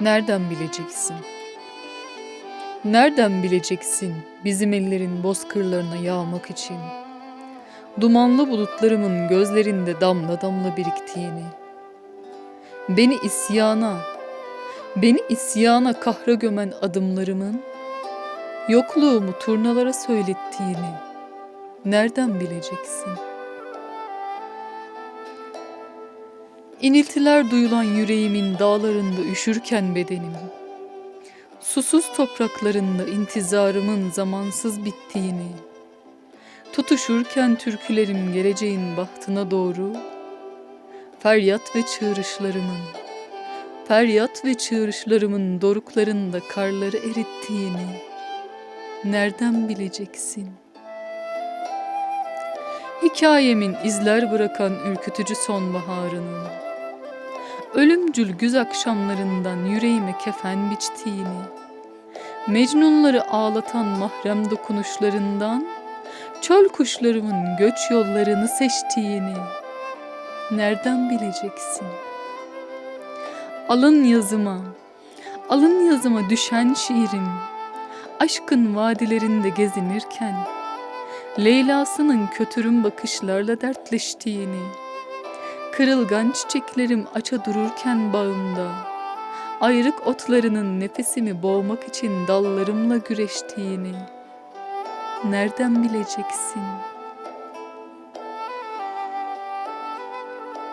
Nereden bileceksin? Nereden bileceksin bizim ellerin bozkırlarına yağmak için? Dumanlı bulutlarımın gözlerinde damla damla biriktiğini. Beni isyana, beni isyana kahra gömen adımlarımın yokluğumu turnalara söylettiğini nereden bileceksin? İniltiler duyulan yüreğimin dağlarında üşürken bedenim, susuz topraklarında intizarımın zamansız bittiğini, tutuşurken türkülerim geleceğin bahtına doğru, feryat ve çığrışlarımın, feryat ve çığrışlarımın doruklarında karları erittiğini, nereden bileceksin? Hikayemin izler bırakan ürkütücü sonbaharının, ölümcül güz akşamlarından yüreğime kefen biçtiğini, Mecnunları ağlatan mahrem dokunuşlarından, çöl kuşlarımın göç yollarını seçtiğini, nereden bileceksin? Alın yazıma, alın yazıma düşen şiirim, aşkın vadilerinde gezinirken, Leyla'sının kötürüm bakışlarla dertleştiğini, kırılgan çiçeklerim aça dururken bağımda, ayrık otlarının nefesimi boğmak için dallarımla güreştiğini, nereden bileceksin?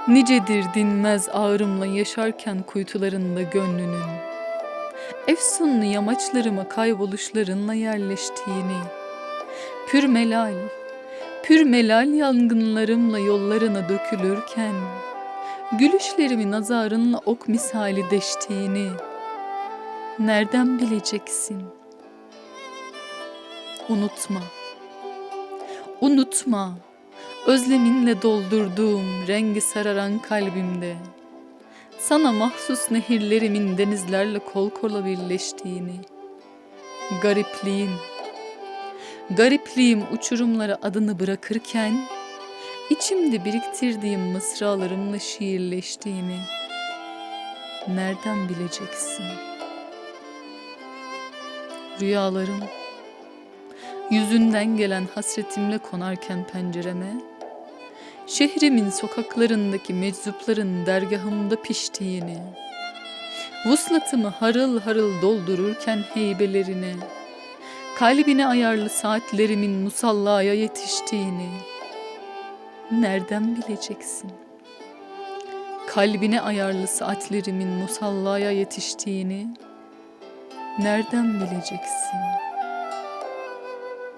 Nicedir dinmez ağrımla yaşarken kuytularında gönlünün, efsunlu yamaçlarıma kayboluşlarınla yerleştiğini, pür melal, pür melal yangınlarımla yollarına dökülürken, gülüşlerimi nazarınla ok misali deştiğini, nereden bileceksin? Unutma, unutma, özleminle doldurduğum rengi sararan kalbimde, sana mahsus nehirlerimin denizlerle kol kola birleştiğini, garipliğin, Garipliğim uçurumlara adını bırakırken içimde biriktirdiğim mısralarımla şiirleştiğini nereden bileceksin? Rüyalarım yüzünden gelen hasretimle konarken pencereme şehrimin sokaklarındaki meczupların dergahımda piştiğini vuslatımı harıl harıl doldururken heybelerine kalbine ayarlı saatlerimin musallaya yetiştiğini nereden bileceksin? Kalbine ayarlı saatlerimin musallaya yetiştiğini nereden bileceksin?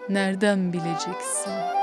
Nereden bileceksin?